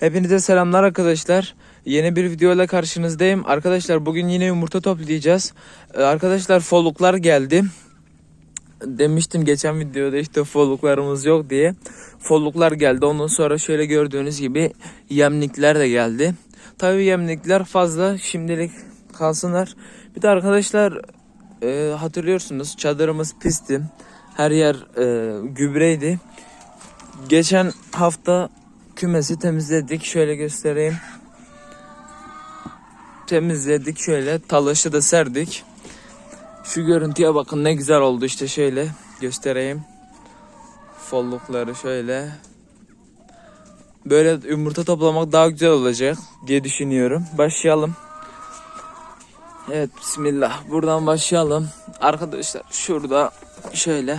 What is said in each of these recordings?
Hepinize selamlar arkadaşlar. Yeni bir videoyla karşınızdayım. Arkadaşlar bugün yine yumurta toplayacağız. Ee, arkadaşlar folluklar geldi. Demiştim geçen videoda işte folluklarımız yok diye. Folluklar geldi. Ondan sonra şöyle gördüğünüz gibi yemlikler de geldi. Tabii yemlikler fazla. Şimdilik kalsınlar. Bir de arkadaşlar e, hatırlıyorsunuz çadırımız pisti. Her yer e, gübreydi. Geçen hafta kümesi temizledik. Şöyle göstereyim. Temizledik şöyle. Talaşı da serdik. Şu görüntüye bakın ne güzel oldu işte şöyle göstereyim. Follukları şöyle. Böyle yumurta toplamak daha güzel olacak diye düşünüyorum. Başlayalım. Evet bismillah. Buradan başlayalım. Arkadaşlar şurada şöyle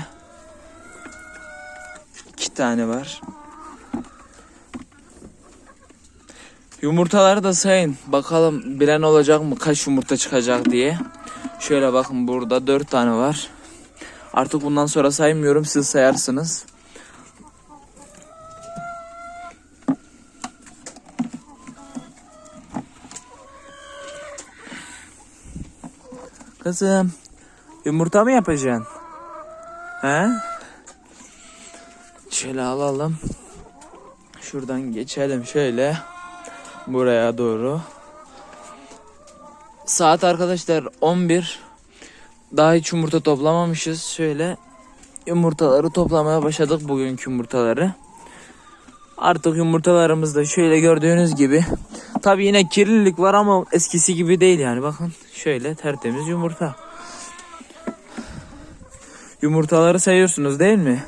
iki tane var. Yumurtaları da sayın. Bakalım bilen olacak mı kaç yumurta çıkacak diye. Şöyle bakın burada dört tane var. Artık bundan sonra saymıyorum siz sayarsınız. Kızım yumurta mı yapacaksın? He? Şöyle alalım. Şuradan geçelim şöyle. Buraya doğru. Saat arkadaşlar 11. Daha hiç yumurta toplamamışız. Şöyle yumurtaları toplamaya başladık bugünkü yumurtaları. Artık yumurtalarımız da şöyle gördüğünüz gibi. Tabi yine kirlilik var ama eskisi gibi değil yani. Bakın şöyle tertemiz yumurta. Yumurtaları sayıyorsunuz değil mi?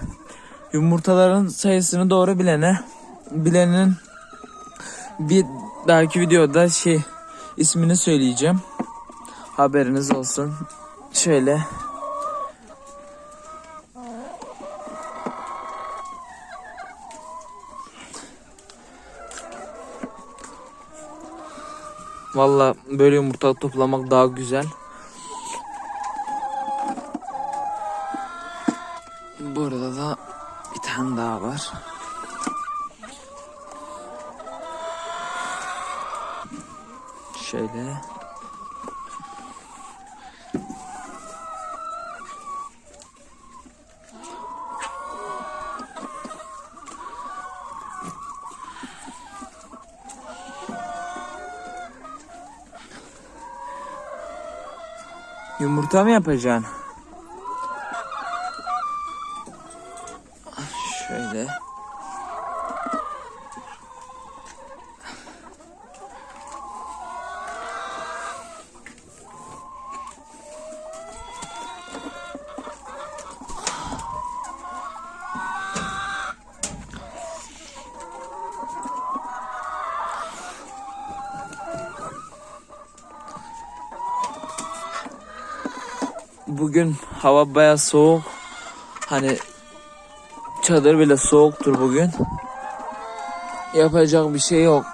Yumurtaların sayısını doğru bilene bilenin bir dahaki videoda şey ismini söyleyeceğim. Haberiniz olsun. Şöyle Valla böyle yumurta toplamak daha güzel. Burada da bir tane daha var. Şöyle. Yumurta mı yapacaksın? Şöyle. Bugün hava baya soğuk. Hani çadır bile soğuktur bugün. Yapacak bir şey yok.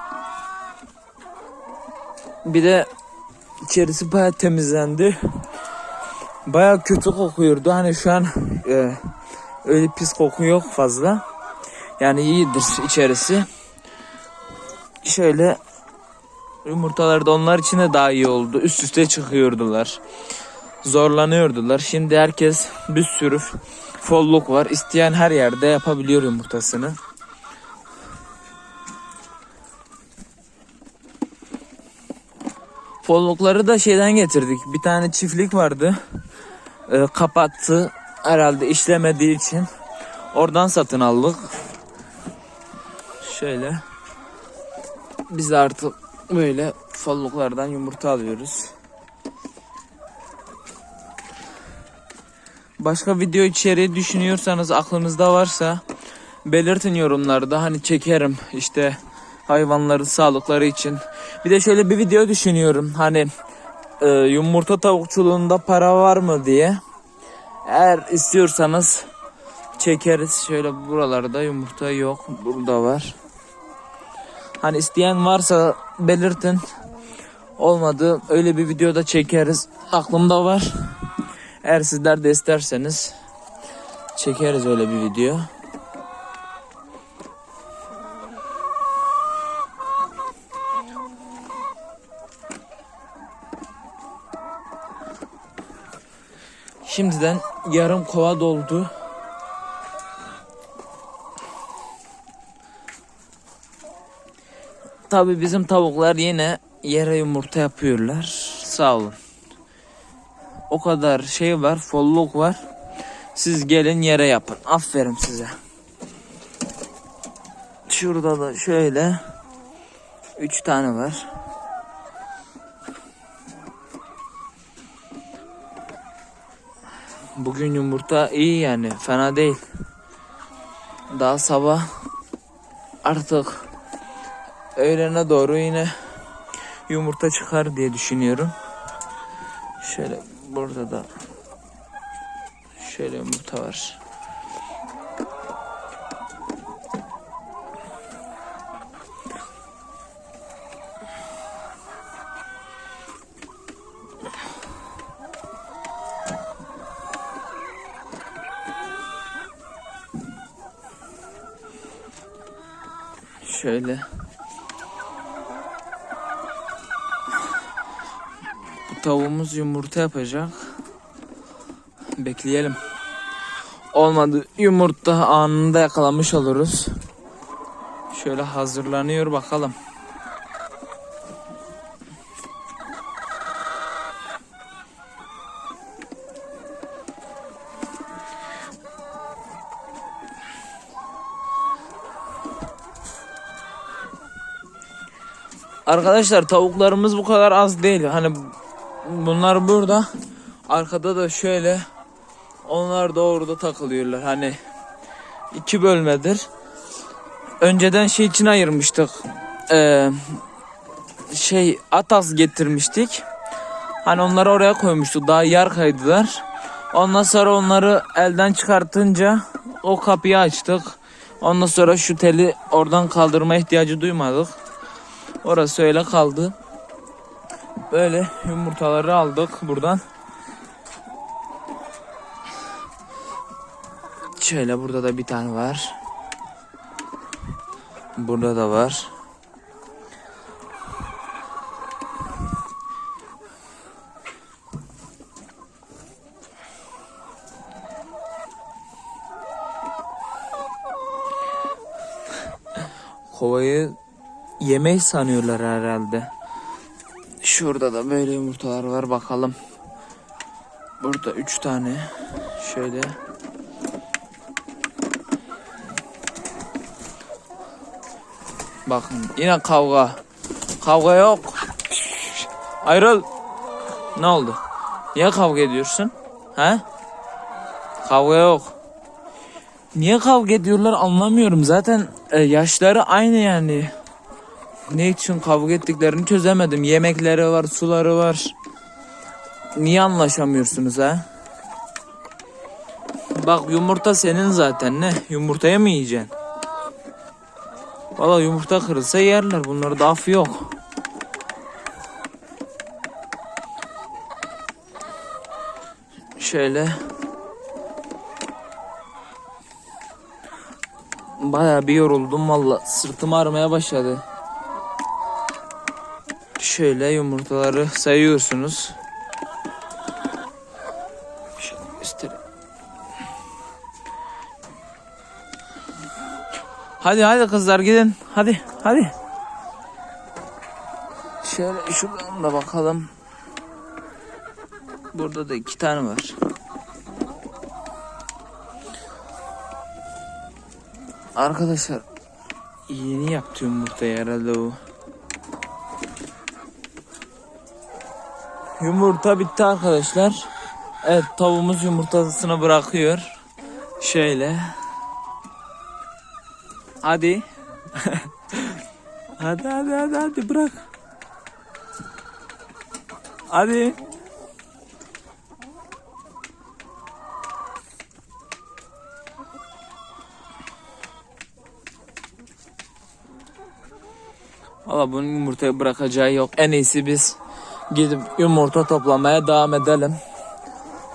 Bir de içerisi baya temizlendi. Baya kötü kokuyordu. Hani şu an e, öyle pis koku yok fazla. Yani iyidir içerisi. Şöyle yumurtalar da onlar için de daha iyi oldu. Üst üste çıkıyordular zorlanıyordular. Şimdi herkes bir sürü folluk var. İsteyen her yerde yapabiliyor yumurtasını. Follukları da şeyden getirdik. Bir tane çiftlik vardı. Ee, kapattı. Herhalde işlemediği için. Oradan satın aldık. Şöyle. Biz artık böyle folluklardan yumurta alıyoruz. Başka video içeriği düşünüyorsanız aklınızda varsa belirtin yorumlarda hani çekerim işte hayvanların sağlıkları için. Bir de şöyle bir video düşünüyorum hani e, yumurta tavukçuluğunda para var mı diye. Eğer istiyorsanız çekeriz. Şöyle buralarda yumurta yok. Burada var. Hani isteyen varsa belirtin. Olmadı öyle bir videoda çekeriz. Aklımda var. Eğer sizler de isterseniz çekeriz öyle bir video. Şimdiden yarım kova doldu. Tabi bizim tavuklar yine yere yumurta yapıyorlar. Sağ olun. O kadar şey var, folluk var. Siz gelin yere yapın. Aferin size. Şurada da şöyle üç tane var. Bugün yumurta iyi yani fena değil. Daha sabah artık öğlene doğru yine yumurta çıkar diye düşünüyorum. Şöyle burada da şöyle yumurta var. Şöyle. Tavuğumuz yumurta yapacak. Bekleyelim. Olmadı yumurta anında yakalamış oluruz. Şöyle hazırlanıyor bakalım. Arkadaşlar tavuklarımız bu kadar az değil. Hani bunlar burada. Arkada da şöyle onlar da orada takılıyorlar. Hani iki bölmedir. Önceden şey için ayırmıştık. Ee, şey atas getirmiştik. Hani onları oraya koymuştuk. Daha yer kaydılar. Ondan sonra onları elden çıkartınca o kapıyı açtık. Ondan sonra şu teli oradan kaldırma ihtiyacı duymadık. Orası öyle kaldı. Böyle yumurtaları aldık buradan. Şöyle burada da bir tane var. Burada da var. Kovayı yemeği sanıyorlar herhalde. Şurada da böyle yumurtalar var bakalım. Burada üç tane. Şöyle. Bakın yine kavga. Kavga yok. Ayrıl. Ne oldu? Niye kavga ediyorsun? He? Kavga yok. Niye kavga ediyorlar anlamıyorum. Zaten e, yaşları aynı yani. Ne için kavga ettiklerini çözemedim. Yemekleri var, suları var. Niye anlaşamıyorsunuz ha? Bak yumurta senin zaten ne? Yumurtaya mı yiyeceksin? Valla yumurta kırılsa yerler. Bunlarda af yok. Şöyle. Baya bir yoruldum valla. Sırtım ağrımaya başladı. Şöyle yumurtaları sayıyorsunuz. Göstereyim. Hadi hadi kızlar gidin. Hadi hadi. Şöyle şuradan da bakalım. Burada da iki tane var. Arkadaşlar yeni yaptı yumurtayı herhalde o. Yumurta bitti arkadaşlar. Evet tavuğumuz yumurtasını bırakıyor. Şöyle. Hadi. hadi hadi hadi hadi bırak. Hadi. Valla bunun yumurtayı bırakacağı yok. En iyisi biz gidip yumurta toplamaya devam edelim.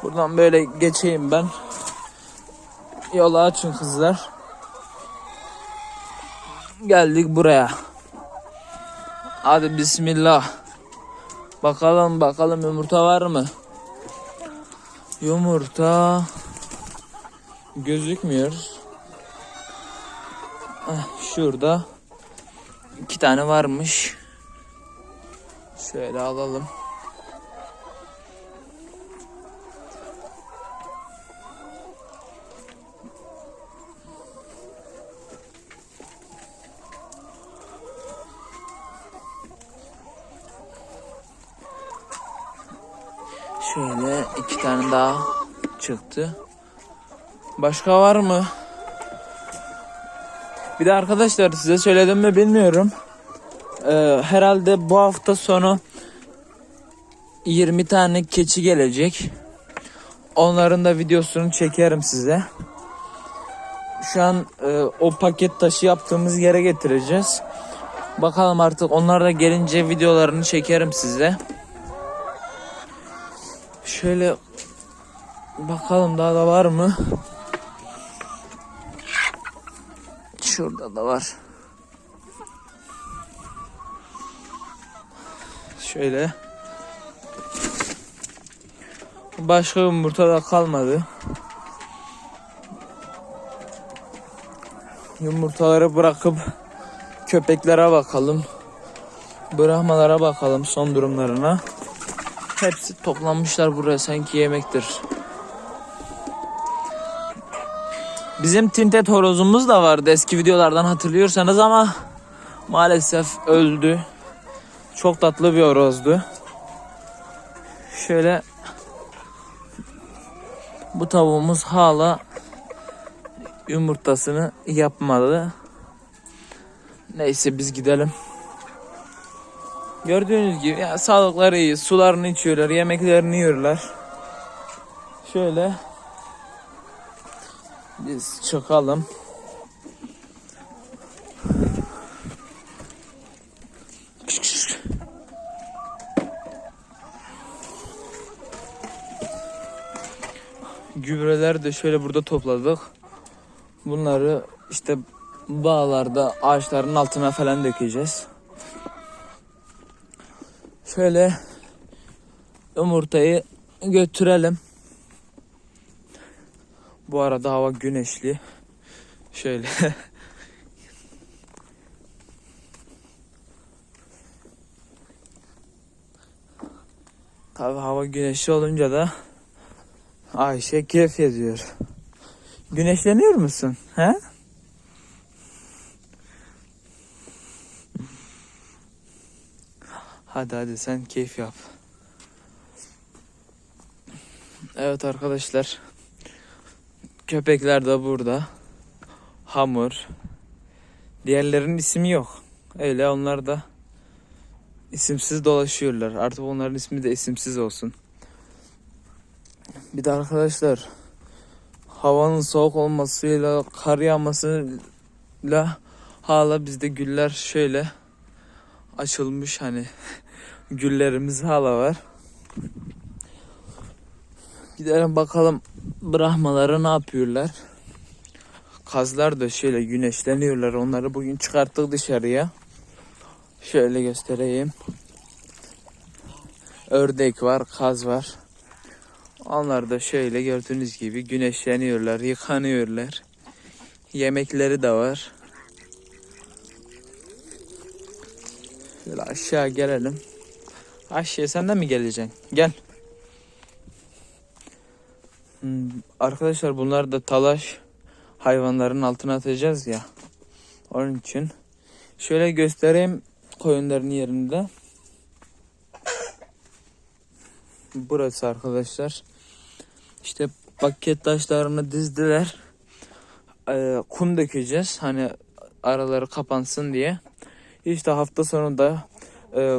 Buradan böyle geçeyim ben. Yolu açın kızlar. Geldik buraya. Hadi bismillah. Bakalım bakalım yumurta var mı? Yumurta gözükmüyor. Ah, şurada iki tane varmış. Şöyle alalım. Şöyle iki tane daha çıktı. Başka var mı? Bir de arkadaşlar size söyledim mi bilmiyorum. Ee, herhalde bu hafta sonu 20 tane keçi gelecek. Onların da videosunu çekerim size. Şu an e, o paket taşı yaptığımız yere getireceğiz. Bakalım artık onlar da gelince videolarını çekerim size. Şöyle bakalım daha da var mı? Şurada da var. Şöyle. Başka yumurta da kalmadı. Yumurtaları bırakıp köpeklere bakalım. Brahmalara bakalım son durumlarına. Hepsi toplanmışlar buraya sanki yemektir. Bizim tintet horozumuz da vardı eski videolardan hatırlıyorsanız ama maalesef öldü. Çok tatlı bir horozdu. Şöyle bu tavuğumuz hala yumurtasını yapmadı. Neyse biz gidelim. Gördüğünüz gibi ya, sağlıkları iyi. Sularını içiyorlar, yemeklerini yiyorlar. Şöyle biz çıkalım. De şöyle burada topladık. Bunları işte bağlarda ağaçların altına falan dökeceğiz. Şöyle yumurtayı götürelim. Bu arada hava güneşli. Şöyle. Tabi hava güneşli olunca da Ayşe keyif ediyor. Güneşleniyor musun? He? Hadi hadi sen keyif yap. Evet arkadaşlar. Köpekler de burada. Hamur. Diğerlerinin ismi yok. Öyle onlar da isimsiz dolaşıyorlar. Artık onların ismi de isimsiz olsun. Bir de arkadaşlar havanın soğuk olmasıyla kar yağmasıyla hala bizde güller şöyle açılmış hani güllerimiz hala var. Gidelim bakalım Brahmaları ne yapıyorlar. Kazlar da şöyle güneşleniyorlar. Onları bugün çıkarttık dışarıya. Şöyle göstereyim. Ördek var, kaz var. Onlar da şöyle gördüğünüz gibi güneşleniyorlar, yıkanıyorlar. Yemekleri de var. Şöyle aşağı gelelim. Aşağı sen de mi geleceksin? Gel. Hmm, Arkadaşlar bunlar da talaş hayvanların altına atacağız ya. Onun için şöyle göstereyim koyunların yerinde. Burası arkadaşlar. İşte paket taşlarını dizdiler. Ee, kum dökeceğiz. Hani araları kapansın diye. İşte hafta sonunda e,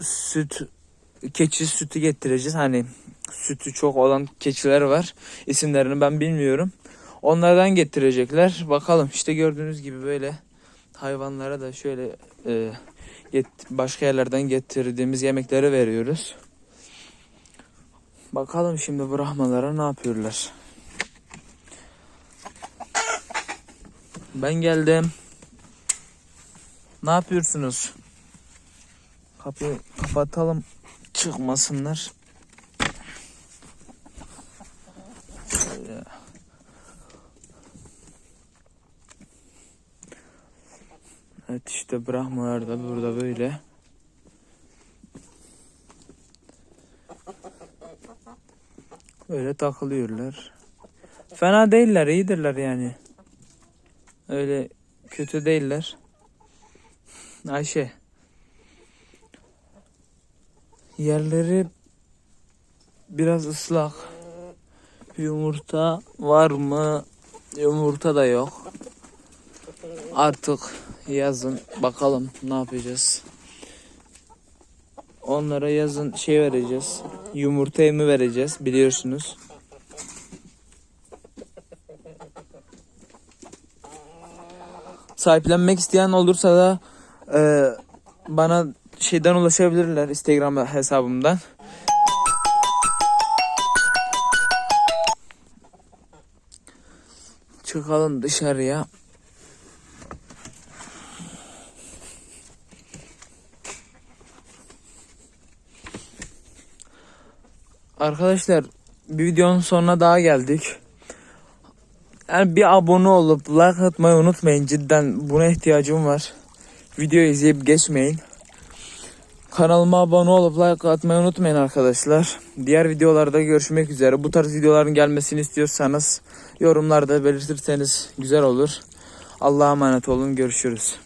süt keçi sütü getireceğiz. Hani sütü çok olan keçiler var. İsimlerini ben bilmiyorum. Onlardan getirecekler. Bakalım işte gördüğünüz gibi böyle hayvanlara da şöyle e, başka yerlerden getirdiğimiz yemekleri veriyoruz. Bakalım şimdi bu rahmalara ne yapıyorlar. Ben geldim. Ne yapıyorsunuz? Kapıyı kapatalım. Çıkmasınlar. Evet işte Brahmalar da burada böyle. Öyle takılıyorlar. Fena değiller, iyidirler yani. Öyle kötü değiller. Ayşe. Yerleri biraz ıslak. Yumurta var mı? Yumurta da yok. Artık yazın bakalım ne yapacağız. Onlara yazın şey vereceğiz. Yumurta emi vereceğiz biliyorsunuz. Sahiplenmek isteyen olursa da e, bana şeyden ulaşabilirler Instagram hesabımdan. Çıkalım dışarıya. Arkadaşlar bir videonun sonuna daha geldik. Yani bir abone olup like atmayı unutmayın. Cidden buna ihtiyacım var. Videoyu izleyip geçmeyin. Kanalıma abone olup like atmayı unutmayın arkadaşlar. Diğer videolarda görüşmek üzere. Bu tarz videoların gelmesini istiyorsanız yorumlarda belirtirseniz güzel olur. Allah'a emanet olun. Görüşürüz.